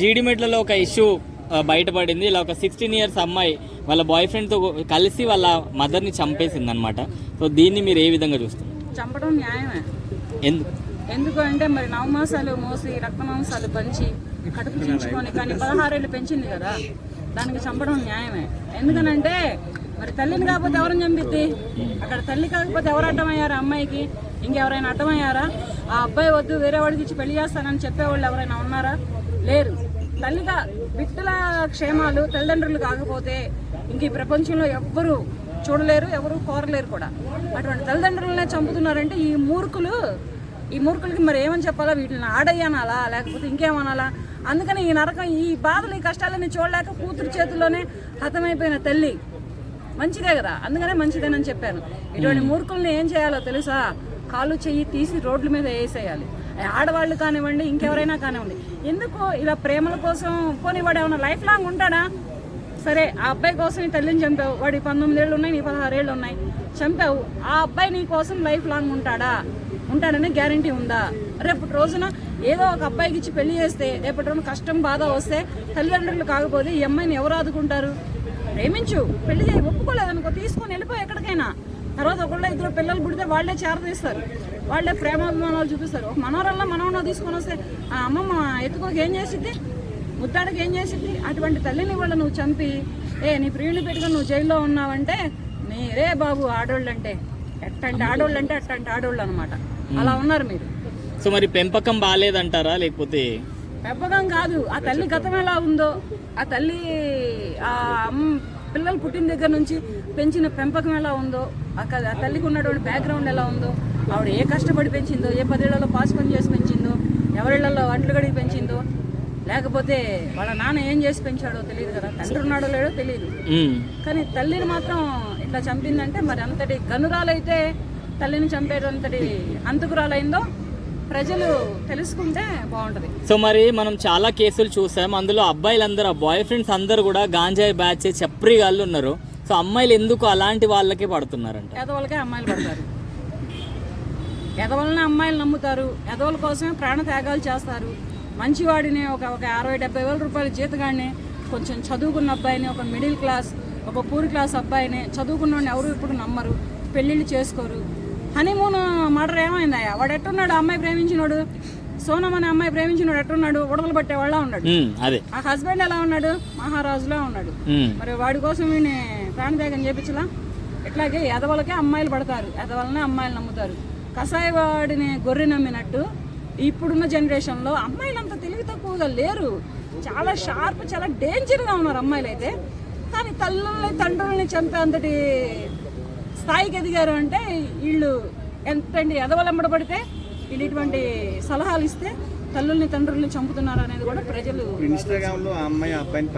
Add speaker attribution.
Speaker 1: జీడిమెట్లలో ఒక ఇష్యూ బయటపడింది. ఇలా ఒక సిక్స్టీన్ ఇయర్స్ అమ్మాయి వాళ్ళ బాయ్ ఫ్రెండ్తో కలిసి వాళ్ళ మదర్ని చంపేసింది అనమాట సో దీన్ని మీరు ఏ విధంగా చూస్తారు
Speaker 2: చంపడం న్యాయమే.
Speaker 1: ఎందుకు?
Speaker 2: ఎందుకు అంటే మరి నవమాసాలు మోసి రక్తమాంసాలు పంచి కడుపు చించుకొని కానీ పదహారేళ్ళు పెంచింది కదా. దానికి చంపడం న్యాయమే. ఎందుకనంటే మరి తల్లిని కాకపోతే ఎవరిని చంపిద్ది? అక్కడ తల్లి కాకపోతే ఎవరు అడ్డమయ్యారు అమ్మాయికి? ఇంకెవరైనా అడ్డమయ్యారా? ఆ అబ్బాయి వద్దు వేరే వాడికి ఇచ్చి పెళ్ళి చేస్తానని చెప్పేవాళ్ళు ఎవరైనా ఉన్నారా? లేరు. తల్లిగా బిడ్డల క్షేమాలు తల్లిదండ్రులు కాకపోతే ఇంక ఈ ప్రపంచంలో ఎవ్వరు చూడలేరు ఎవరు కోరలేరు కూడా. అటువంటి తల్లిదండ్రులనే చంపుతున్నారంటే ఈ మూర్ఖులు ఈ మూర్ఖులకి మరి ఏమని చెప్పాలా? వీటిని ఆడయ్యనాలా లేకపోతే ఇంకేమనాలా? అందుకని ఈ నరకం ఈ బాధలు ఈ కష్టాలని చూడలేక కూతురు చేతిలోనే హతమైపోయిన తల్లి. మంచిదే కదా? అందుకనే మంచిదేనని చెప్పాను. ఇటువంటి మూర్ఖుల్ని ఏం చేయాలో తెలుసా? కాలు చెయ్యి తీసి రోడ్ల మీద వేసేయాలి. ఆడవాళ్ళు కానివ్వండి ఇంకెవరైనా కానివ్వండి. ఎందుకు ఇలా ప్రేమల కోసం పోనీ వాడు ఏమైనా లైఫ్ లాంగ్ ఉంటాడా? సరే ఆ అబ్బాయి కోసం నీ తల్లిని చంపావు. వాడి పంతొమ్మిది ఏళ్ళు ఉన్నాయి నీ పదహారు ఏళ్ళు ఉన్నాయి. చంపావు. ఆ అబ్బాయి నీ కోసం లైఫ్ లాంగ్ ఉంటాడా? ఉంటాడని గ్యారంటీ ఉందా? రేపటి రోజున ఏదో ఒక అబ్బాయికి ఇచ్చి పెళ్ళి చేస్తే రేపటి రోజున కష్టం బాధ వస్తే తల్లిదండ్రులు కాకపోతే ఈ అమ్మాయిని ఎవరు ఆదుకుంటారు? ప్రేమించు. పెళ్ళి చేయి. ఒప్పుకోలేదనుకో తీసుకొని వెళ్ళిపోయి ఎక్కడికైనా. తర్వాత ఒకళ్ళ ఇద్దరు పిల్లలు పుడితే వాళ్ళే చేరదీస్తారు. వాళ్ళే ప్రేమాభిమానాలు చూపిస్తారు. ఒక మనవరల్లా మనవన్న తీసుకొని వస్తే ఆ అమ్మమ్మ ఎత్తుకోక ఏం చేసిద్ది? ముద్దాడికి ఏం చేసిద్ది? అటువంటి తల్లిని వాళ్ళ నువ్వు చంపి ఏ నీ ప్రియుని పెట్టుకొని నువ్వు జైల్లో ఉన్నావంటే మీరే బాబు ఆడోళ్ళు అంటే ఎట్టంటి ఆడోళ్ళు అంటే అట్టంటి ఆడోళ్ళు అనమాట అలా ఉన్నారు మీరు.
Speaker 1: సో మరి పెంపకం బాగాలేదంటారా? లేకపోతే
Speaker 2: పెంపకం కాదు. ఆ తల్లి గతం ఎలా ఉందో ఆ తల్లి ఆ అమ్మ పిల్లలు పుట్టిన దగ్గర నుంచి పెంచిన పెంపకం ఎలా ఉందో ఆ తల్లికి ఉన్నటువంటి బ్యాక్గ్రౌండ్ ఎలా ఉందో ఆవిడ ఏ కష్టపడి పెంచిందో ఏ పదేళ్ళలో పాస్ పని చేసి పెంచిందో ఎవరిళ్ళలో వంటలు గడిగి పెంచిందో లేకపోతే వాళ్ళ నాన్న ఏం చేసి పెంచాడో తెలియదు కదా తండ్రి ఉన్నాడో లేడో తెలియదు. కానీ తల్లిని మాత్రం ఇట్లా చంపిందంటే మరి అంతటి గనురాలైతే తల్లిని చంపేటంతటి అంతకురాలైందో ప్రజలు తెలుసుకుంటే బాగుంటది.
Speaker 1: సో మరి మనం చాలా కేసులు చూసాం. అందులో అబ్బాయిలందరూ ఆ బాయ్ ఫ్రెండ్స్ అందరూ కూడా గాంజాయి బ్యాచ్ చప్రి గాళ్ళు ఉన్నారు. సో అమ్మాయిలు ఎందుకు అలాంటి వాళ్ళకే పడుతున్నారంట?
Speaker 2: ఎదవలకే అమ్మాయిలు పడతారు. ఎదవలనే అమ్మాయిలు నమ్ముతారు. ఎదవల కోసమే ప్రాణ త్యాగాలు చేస్తారు. మంచివాడిని ఒక ఒక అరవై డెబ్బై వేల రూపాయల జీతగాడిని కొంచెం చదువుకున్న అబ్బాయిని ఒక మిడిల్ క్లాస్ ఒక పూర్ క్లాస్ అబ్బాయిని చదువుకున్నవాడిని ఎవరు ఇప్పుడు నమ్మరు. పెళ్ళిళ్ళు చేసుకోరు. హనీమూన్ మర్డర్ ఏమైందయ్యా? వాడు ఎట్టున్నాడు? అమ్మాయి ప్రేమించినోడు? సోనం అనే అమ్మాయి ప్రేమించినోడు ఎట్టున్నాడు? ఉడతలు పట్టే వాళ్ళ ఉన్నాడు.
Speaker 1: అదే.
Speaker 2: ఆ హస్బెండ్ ఎలా ఉన్నాడు? మహారాజులా ఉన్నాడు. మరి వాడి కోసం ప్రాణత్యాగం చేపించలా? ఇట్లాగే ఎదవలకే అమ్మాయిలు పడతారు. ఎదవలనే అమ్మాయిలు నమ్ముతారు. కషాయ వాడిని గొర్రె నమ్మినట్టు ఇప్పుడున్న జనరేషన్లో అమ్మాయిలు అంత తెలివి తక్కువగా లేరు. చాలా షార్ప్ చాలా డేంజర్గా ఉన్నారు అమ్మాయిలు అయితే కానీ తల్లుల్ని తండ్రుల్ని చంపే అంతటి స్థాయికి ఎదిగారు అంటే వీళ్ళు ఎంతండి ఎదవలెంబడ పడితే వీళ్ళు ఇటువంటి సలహాలు ఇస్తే తల్లుల్ని తండ్రుల్ని చంపుతున్నారు అనేది కూడా ప్రజలు
Speaker 3: ఇన్స్టాగ్రామ్లో అమ్మాయి అబ్బాయిని